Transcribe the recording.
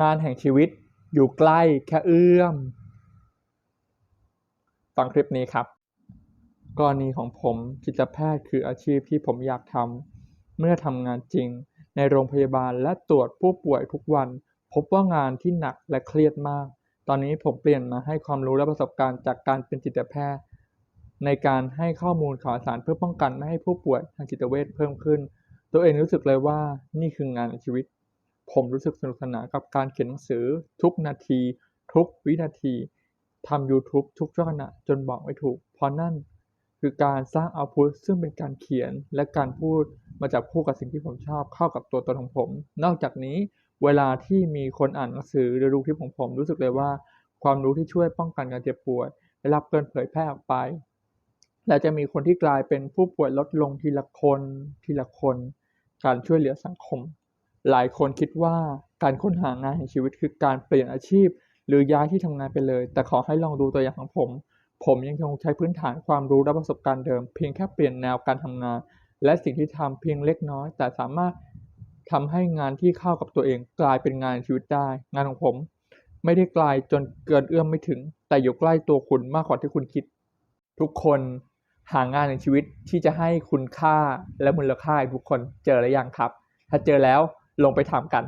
งานแห่งชีวิตอยู่ใกล้แค่เอื้อม ฟังคลิปนี้ครับ กรณีของผมจิตแพทย์คืออาชีพที่ผมอยากทำเมื่อทำงานจริง ในโรงพยาบาลและตรวจผู้ป่วยทุกวัน พบว่างานที่หนักและเครียดมาก ตอนนี้ผมเปลี่ยนมาให้ความรู้และประสบการณ์จากการเป็นจิตแพทย์ ในการให้ข้อมูลข่าวสารเพื่อป้องกันไม่ให้ผู้ป่วยทางจิตเวชเพิ่มขึ้น ตัวเองรู้สึกเลยว่านี่คืองานชีวิต ผมรู้สึกสนุกสนานกับการเขียนหนังสือทุกนาที ทุกวินาทีทำ YouTube ทุกช่วงขณะจนบอกไม่ถูก เพราะนั่นคือการสร้างเอาพุตซึ่งเป็นการเขียนและการพูดมาจับคู่กับสิ่งที่ผมชอบเข้ากับตัวตนของผม นอกจากนี้เวลาที่มีคนอ่านหนังสือหรือดูคลิปของผมรู้สึกเลยว่า ความรู้ที่ช่วยป้องกันการเจ็บป่วยได้รับเการเผยแพร่ออกไป และจะมีคนที่กลายเป็นผู้ป่วยลดลงทีละคนทีละคน การช่วยเหลือสังคม หลายคนคิดว่าการค้นหางานแห่งชีวิตคือการเปลี่ยนอาชีพ หรือย้ายที่ทำงานไปเลย แต่ขอให้ลองดูตัวอย่างของผม ผมยังคงใช้พื้นฐานความรู้และประสบการณ์เดิม เพียงแค่เปลี่ยนแนวการทำงาน และสิ่งที่ทำเพียงเล็กน้อย แต่สามารถทำให้งานที่เข้ากับตัวเองกลายเป็นงานชีวิตได้ งานของผม ไม่ได้ไกลจนเกินเอื้อมไม่ถึง แต่อยู่ใกล้ตัวคุณมากกว่าที่คุณคิด ทุกคนหางานในชีวิตที่จะให้คุณค่าและมูลค่าทุกคนเจอหรือยังครับ ถ้าเจอแล้ว ลงไปทำกัน